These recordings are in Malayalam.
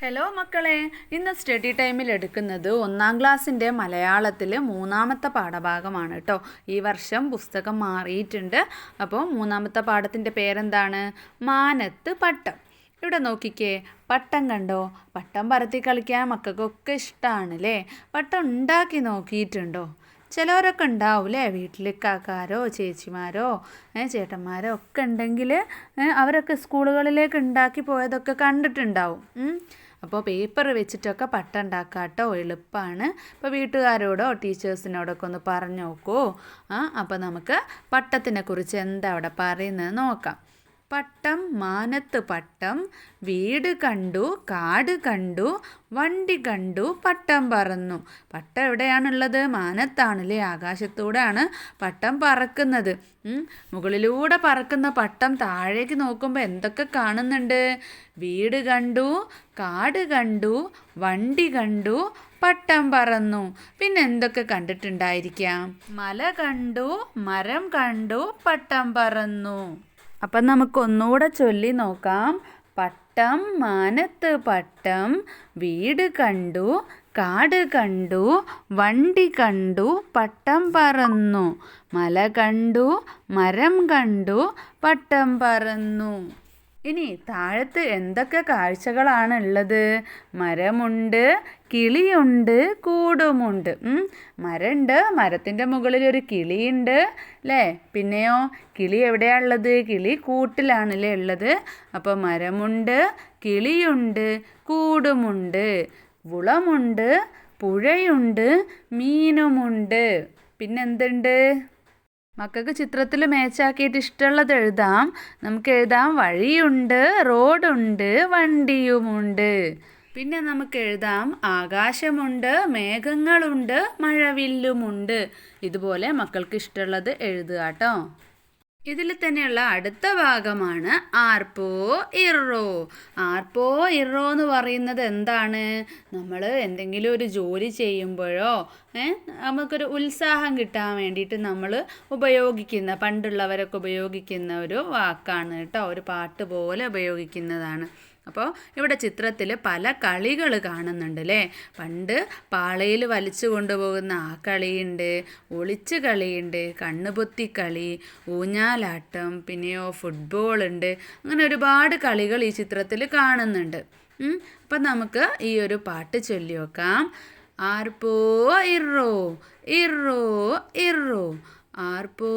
ഹലോ മക്കളെ. ഇന്ന് സ്റ്റഡി ടൈമിൽ എടുക്കുന്നത് ഒന്നാം ക്ലാസ്സിന്റെ മലയാളത്തിൽ മൂന്നാമത്തെ പാഠഭാഗമാണ് കേട്ടോ ഈ വർഷം പുസ്തകം മാറിയിട്ടുണ്ട്. അപ്പോൾ മൂന്നാമത്തെ പാഠത്തിന്റെ പേരെന്താണ്? മാനത്ത് പട്ടം. ഇവിടെ നോക്കിക്കേ. പട്ടം കണ്ടോ? പട്ടം പറത്തി കളിക്കാൻ മക്കൾക്കൊക്കെ ഇഷ്ടമാണ് അല്ലേ പട്ടം ഉണ്ടാക്കി നോക്കിയിട്ടുണ്ടോ? ചിലവരൊക്കെ ഉണ്ടാവൂലേ? വീട്ടിലേക്കാക്കാരോ കാക്കാരോ ചേച്ചിമാരോ ചേട്ടന്മാരോ ഒക്കെ ഉണ്ടെങ്കിൽ അവരൊക്കെ സ്കൂളുകളിലേക്ക് ഉണ്ടാക്കി പോയതൊക്കെ കണ്ടിട്ടുണ്ടാവും. അപ്പോൾ പേപ്പർ വെച്ചിട്ടൊക്കെ പട്ട ഉണ്ടാക്കാം കേട്ടോ എളുപ്പമാണ് അപ്പോൾ വീട്ടുകാരോടോ ടീച്ചേഴ്സിനോടൊക്കെ ഒന്ന് പറഞ്ഞു നോക്കൂ. ആ അപ്പോൾ നമുക്ക് പട്ടത്തിനെ കുറിച്ച് എന്താ അവിടെ പറയുന്നത് നോക്കാം. പട്ടം മാനത്ത് പട്ടം വീട് കണ്ടു കാട് കണ്ടു വണ്ടി കണ്ടു പട്ടം പറന്നു. പട്ടം എവിടെയാണുള്ളത്? മാനത്താണല്ലേ? ആകാശത്തൂടെയാണ് പട്ടം പറക്കുന്നത്. മുകളിലൂടെ പറക്കുന്ന പട്ടം താഴേക്ക് നോക്കുമ്പോൾ എന്തൊക്കെ കാണുന്നുണ്ട്? വീട് കണ്ടു കാട് കണ്ടു വണ്ടി കണ്ടു പട്ടം പറന്നു. പിന്നെ എന്തൊക്കെ കണ്ടിട്ടുണ്ടായിരിക്കാം? മല കണ്ടു മരം കണ്ടു പട്ടം പറന്നു. അപ്പം നമുക്ക് ഒന്നുകൂടെ ചൊല്ലി നോക്കാം. പട്ടം മാനത്ത് പട്ടം വീട് കണ്ടു കാട് കണ്ടു വണ്ടി കണ്ടു പട്ടം പറന്നു മല കണ്ടു മരം കണ്ടു പട്ടം പറന്നു. ഇനി താഴത്ത് എന്തൊക്കെ കാഴ്ചകളാണ് ഉള്ളത് മരമുണ്ട് കിളിയുണ്ട് കൂടുമുണ്ട്. മരമുണ്ട് മരത്തിന്റെ മുകളിൽ ഒരു കിളിയുണ്ട് അല്ലേ പിന്നെയോ കിളി എവിടെയാണ് ഉള്ളത് കിളി കൂട്ടിലാണല്ലേ ഉള്ളത്. അപ്പോൾ മരമുണ്ട് കിളിയുണ്ട് കൂടുമുണ്ട് കുളമുണ്ട് പുഴയുണ്ട് മീനുമുണ്ട്. പിന്നെന്തുണ്ട്? മക്കൾക്ക് ചിത്രത്തിൽ മേച്ചാക്കിയിട്ട് ഇഷ്ടമുള്ളത് എഴുതാം. നമുക്ക് എഴുതാം. വഴിയുണ്ട് റോഡുണ്ട് വണ്ടിയുമുണ്ട്. പിന്നെ നമുക്ക് എഴുതാം. ആകാശമുണ്ട് മേഘങ്ങളുണ്ട് മഴവില്ലുമുണ്ട്. ഇതുപോലെ മക്കൾക്ക് ഇഷ്ടമുള്ളത് എഴുതുക കേട്ടോ. ഇതിൽ തന്നെയുള്ള അടുത്ത ഭാഗമാണ് ആർപ്പോ ഇറോ. ആർപ്പോ ഇറോ എന്ന് പറയുന്നത് എന്താണ്? നമ്മൾ എന്തെങ്കിലും ഒരു ജോലി ചെയ്യുമ്പോഴോ നമുക്കൊരു ഉത്സാഹം കിട്ടാൻ വേണ്ടിയിട്ട് നമ്മൾ ഉപയോഗിക്കുന്ന പണ്ടുള്ളവരൊക്കെ ഉപയോഗിക്കുന്ന ഒരു വാക്കാണ് കേട്ടോ. ഒരു പാട്ട് പോലെ ഉപയോഗിക്കുന്നതാണ്. അപ്പോൾ ഇവിടെ ചിത്രത്തിൽ പല കളികൾ കാണുന്നുണ്ട് അല്ലേ പണ്ട് പാളയിൽ വലിച്ചു കൊണ്ടുപോകുന്ന ആ കളിയുണ്ട് ഒളിച്ച് കളിയുണ്ട് കണ്ണുപൊത്തി കളി ഊഞ്ഞാലാട്ടം പിന്നെയോ ഫുട്ബോൾ ഉണ്ട്. അങ്ങനെ ഒരുപാട് കളികൾ ഈ ചിത്രത്തിൽ കാണുന്നുണ്ട്. അപ്പം നമുക്ക് ഈ ഒരു പാട്ട് ചൊല്ലി നോക്കാം ആർപ്പോ ഇറോ ഇറോ ഇറോ. ആർപ്പോ?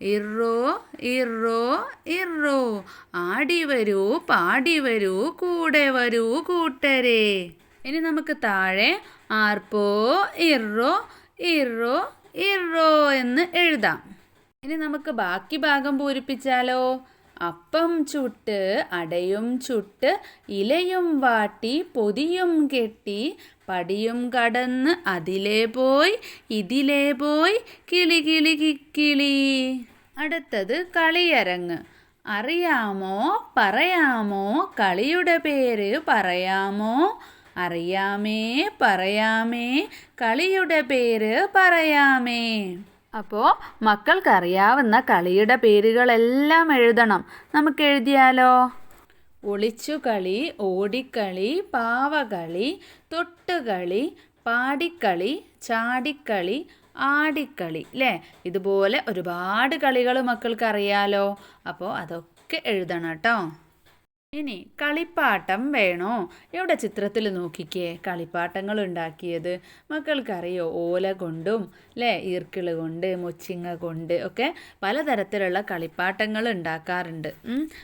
ഇറോ ഇറോ ഇറോ. ആടി വരൂ പാടി വരൂ കൂടെ വരൂ കൂട്ടരെ. ഇനി നമുക്ക് താഴെ ആർപ്പോ ഇറോ ഇറോ ഇറോ എന്ന് എഴുതാം. ഇനി നമുക്ക് ബാക്കി ഭാഗം പൂരിപ്പിച്ചാലോ? അപ്പം ചുട്ട് അടയും ചുട്ട് ഇലയും വാട്ടി പൊതിയും കെട്ടി പടിയും കടന്ന് അതിലേ പോയി ഇതിലേ പോയി കിളി കിളി കിക്കിളി അടുത്തത് കളിയരങ്ങ്. അറിയാമോ? പറയാമോ? കളിയുടെ പേര് പറയാമോ? അറിയാമേ പറയാമേ കളിയുടെ പേര് പറയാമേ. അപ്പോൾ മക്കൾക്കറിയാവുന്ന കളിയുടെ പേരുകളെല്ലാം എഴുതണം. നമുക്ക് എഴുതിയാലോ? ഒളിച്ചുകളി ഓടിക്കളി പാവകളി തൊട്ടുകളി പാടിക്കളി ചാടിക്കളി ആടിക്കളി അല്ലേ ഇതുപോലെ ഒരുപാട് കളികൾ മക്കൾക്കറിയാലോ. അപ്പോൾ അതൊക്കെ എഴുതണം കേട്ടോ. ഇനി കളിപ്പാട്ടം വേണോ? ഇവിടെ ചിത്രത്തിൽ നോക്കിക്കേ? കളിപ്പാട്ടങ്ങൾ ഉണ്ടാക്കിയത് മക്കൾക്കറിയോ? ഓല കൊണ്ടും അല്ലേ ഈർക്കിൾ കൊണ്ട് മൊച്ചിങ്ങ കൊണ്ട് ഒക്കെ പലതരത്തിലുള്ള കളിപ്പാട്ടങ്ങൾ ഉണ്ടാക്കാറുണ്ട്.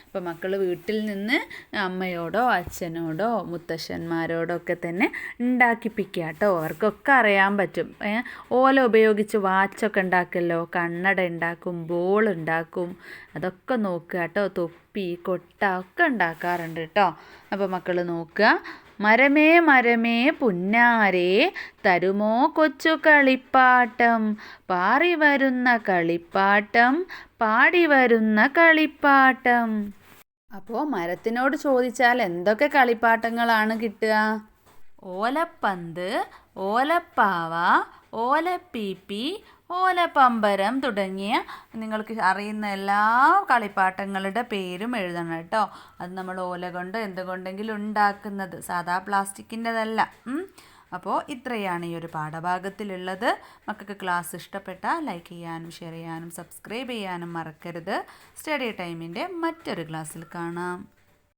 അപ്പോൾ മക്കൾ വീട്ടിൽ നിന്ന് അമ്മയോടോ അച്ഛനോടോ മുത്തശ്ശന്മാരോടോ ഒക്കെ തന്നെ ഉണ്ടാക്കിപ്പിക്കുക കേട്ടോ. അവർക്കൊക്കെ അറിയാൻ പറ്റും. ഓല ഉപയോഗിച്ച് വാച്ചൊക്കെ ഉണ്ടാക്കുമല്ലോ കണ്ണട ഉണ്ടാക്കും ബോൾ ഉണ്ടാക്കും. അതൊക്കെ നോക്കുക കേട്ടോ. തൊപ്പി കൊട്ട ഒക്കെ ഉണ്ടാക്കാറുണ്ട് കേട്ടോ അപ്പോൾ മക്കൾ നോക്കുക മരമേ മരമേ പുന്നാരേ തരുമോ കൊച്ചു കളിപ്പാട്ടം? പാറി വരുന്ന കളിപ്പാട്ടം പാടി വരുന്ന കളിപ്പാട്ടം. അപ്പോൾ മരത്തിനോട് ചോദിച്ചാൽ എന്തൊക്കെ കളിപ്പാട്ടങ്ങളാണ് കിട്ടുക? ഓലപ്പന്ത് ഓലപ്പാവ ഓലപ്പീപ്പി ഓലപ്പമ്പരം തുടങ്ങിയ നിങ്ങൾക്ക് അറിയുന്ന എല്ലാ കളിപ്പാട്ടങ്ങളുടെ പേരും എഴുതണം കേട്ടോ. അത് നമ്മൾ ഓല കൊണ്ട് എന്തുകൊണ്ടെങ്കിലും ഉണ്ടാക്കുന്നത്. സാധാ പ്ലാസ്റ്റിക്കിന്റെതല്ല. അപ്പോൾ ഇത്രയാണ് ഈ ഒരു പാഠഭാഗത്തിലുള്ളത്. മക്കൾക്ക് ക്ലാസ് ഇഷ്ടപ്പെട്ടാൽ ലൈക്ക് ചെയ്യാനും ഷെയർ ചെയ്യാനും സബ്സ്ക്രൈബ് ചെയ്യാനും മറക്കരുത്. സ്റ്റഡി ടൈമിന്റെ മറ്റൊരു ക്ലാസ്സിൽ കാണാം.